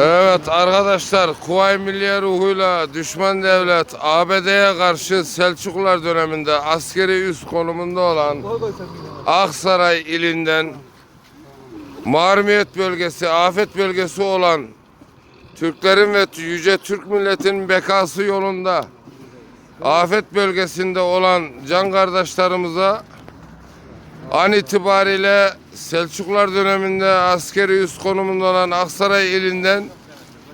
Evet arkadaşlar Kuvayi Milliye ruhuyla düşman devlet ABD'ye karşı Selçuklular döneminde askeri üst konumunda olan Aksaray ilinden Marmiyet bölgesi, afet bölgesi olan Türklerin ve yüce Türk milletinin bekası yolunda afet bölgesinde olan can kardeşlerimize an itibariyle Selçuklular döneminde askeri üst konumunda olan Aksaray ilinden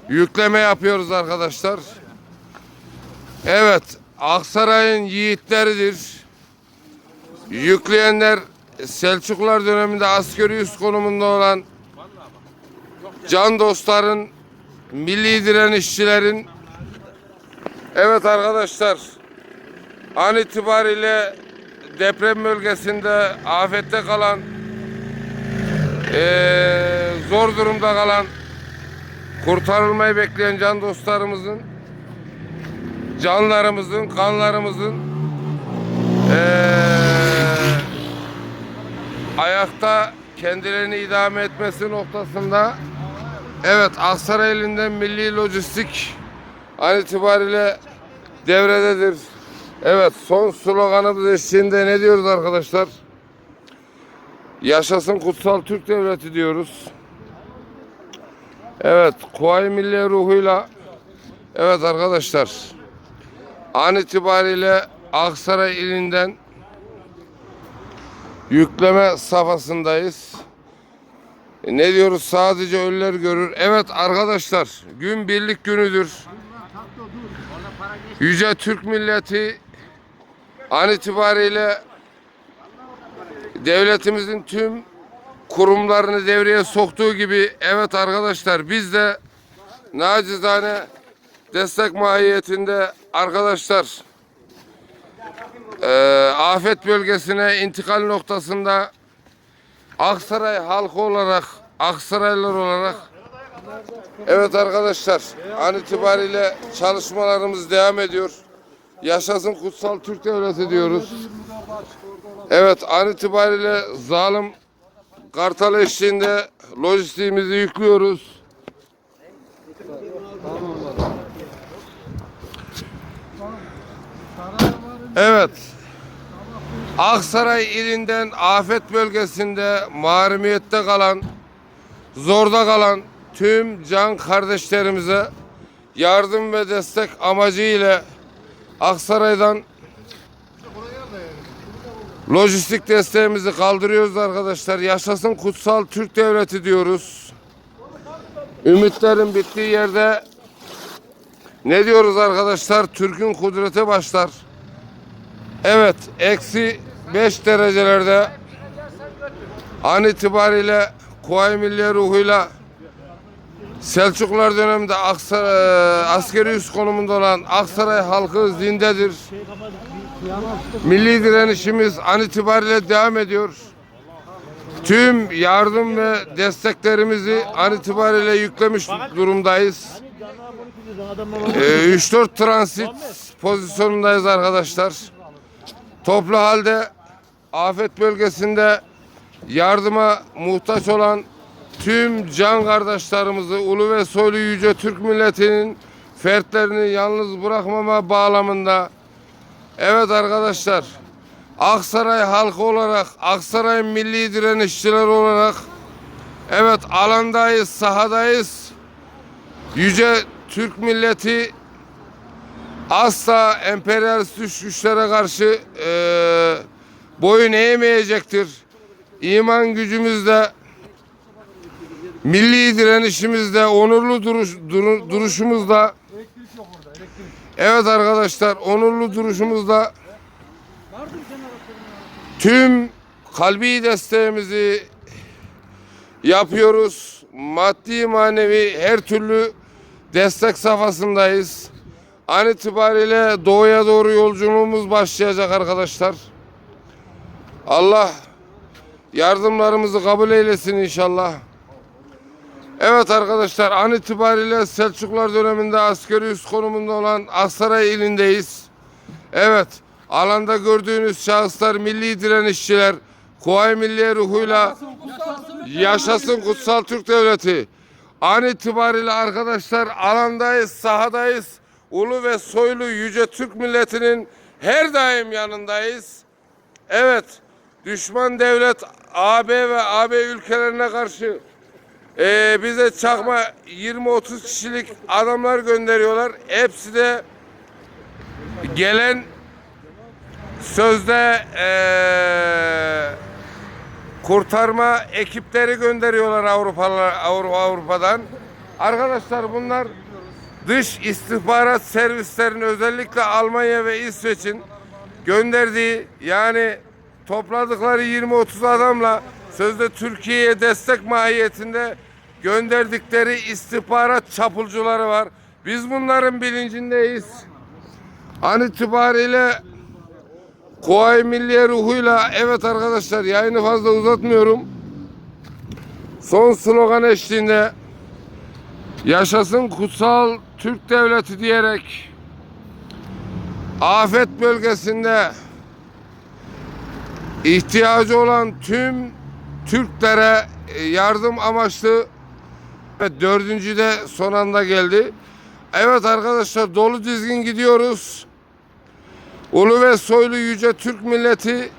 yükleme yapıyoruz arkadaşlar. Evet, Aksaray'ın yiğitleridir. Yükleyenler Selçuklular döneminde askeri üst konumunda olan can dostların, milli direnişçilerin Evet arkadaşlar an itibariyle deprem bölgesinde afette kalan eee, zor durumda kalan kurtarılmayı bekleyen can dostlarımızın canlarımızın kanlarımızın eee, ayakta kendilerini idame etmesi noktasında evet Aksaray elinden milli lojistik an itibariyle devrededir. Evet son sloganımız eşliğinde ne diyoruz arkadaşlar? Yaşasın kutsal Türk devleti diyoruz. Evet Kuvayi Milliye ruhuyla evet arkadaşlar an itibariyle Aksaray ilinden yükleme safhasındayız. Ne diyoruz? Sadece ölüler görür. Evet arkadaşlar gün birlik günüdür. Yüce Türk milleti an itibariyle devletimizin tüm kurumlarını devreye soktuğu gibi evet arkadaşlar biz de nacizane destek mahiyetinde arkadaşlar eee, afet bölgesine intikal noktasında Aksaray halkı olarak Aksaraylılar olarak Evet arkadaşlar an itibariyle çalışmalarımız devam ediyor. Yaşasın kutsal Türk devleti diyoruz. Evet an itibariyle zalim kartal eşliğinde lojistiğimizi yüklüyoruz. Evet. Aksaray ilinden afet bölgesinde mahremiyette kalan, zorda kalan tüm can kardeşlerimize yardım ve destek amacıyla Aksaray'dan lojistik desteğimizi kaldırıyoruz arkadaşlar. Yaşasın kutsal Türk devleti diyoruz. Ümitlerin bittiği yerde ne diyoruz arkadaşlar? Türk'ün kudreti başlar. Evet, eksi 5 derecelerde an itibariyle Kuvayi Milliye ruhuyla Selçuklular döneminde Aksaray, askeri üst konumunda olan Aksaray halkı zindedir. Milli direnişimiz an itibariyle devam ediyor. Tüm yardım ve desteklerimizi an itibariyle yüklemiş durumdayız. Ee, 3-4 transit pozisyonundayız arkadaşlar. Toplu halde afet bölgesinde yardıma muhtaç olan tüm can kardeşlerimizi ulu ve soylu yüce Türk milletinin fertlerini yalnız bırakmama bağlamında evet arkadaşlar Aksaray halkı olarak Aksaray milli direnişçiler olarak evet alandayız sahadayız yüce Türk milleti asla emperyalist güç- güçlere karşı eee boyun eğmeyecektir. İman gücümüzde, milli direnişimizde, onurlu duruş, duru- duruşumuzda, evet arkadaşlar, onurlu duruşumuzda tüm kalbi desteğimizi yapıyoruz. Maddi manevi her türlü destek safhasındayız. An itibariyle doğuya doğru yolculuğumuz başlayacak arkadaşlar. Allah yardımlarımızı kabul eylesin inşallah. Evet arkadaşlar an itibariyle Selçuklular döneminde askeri üst konumunda olan Aksaray ilindeyiz. Evet alanda gördüğünüz şahıslar milli direnişçiler. Kuvayi Milliye ruhuyla yaşasın kutsal Türk devleti. An itibariyle arkadaşlar alandayız, sahadayız. Ulu ve soylu yüce Türk milletinin her daim yanındayız. Evet, düşman devlet AB ve AB ülkelerine karşı eee, bize çakma 20-30 kişilik adamlar gönderiyorlar. Hepsi de gelen sözde eee, kurtarma ekipleri gönderiyorlar Avrupalılar Avrupa Avrupa'dan. Arkadaşlar bunlar dış istihbarat servislerinin özellikle Almanya ve İsveç'in gönderdiği yani topladıkları 20-30 adamla sözde Türkiye'ye destek mahiyetinde gönderdikleri istihbarat çapulcuları var. Biz bunların bilincindeyiz. An itibariyle Kuvayi Milliye ruhuyla evet arkadaşlar yayını fazla uzatmıyorum. Son slogan eşliğinde yaşasın kutsal Türk devleti diyerek afet bölgesinde ihtiyacı olan tüm Türklere e, yardım amaçlı ve dördüncü de son anda geldi. Evet arkadaşlar dolu dizgin gidiyoruz. Ulu ve soylu yüce Türk milleti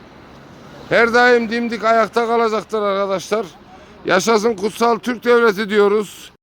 her daim dimdik ayakta kalacaktır arkadaşlar. Yaşasın kutsal Türk devleti diyoruz.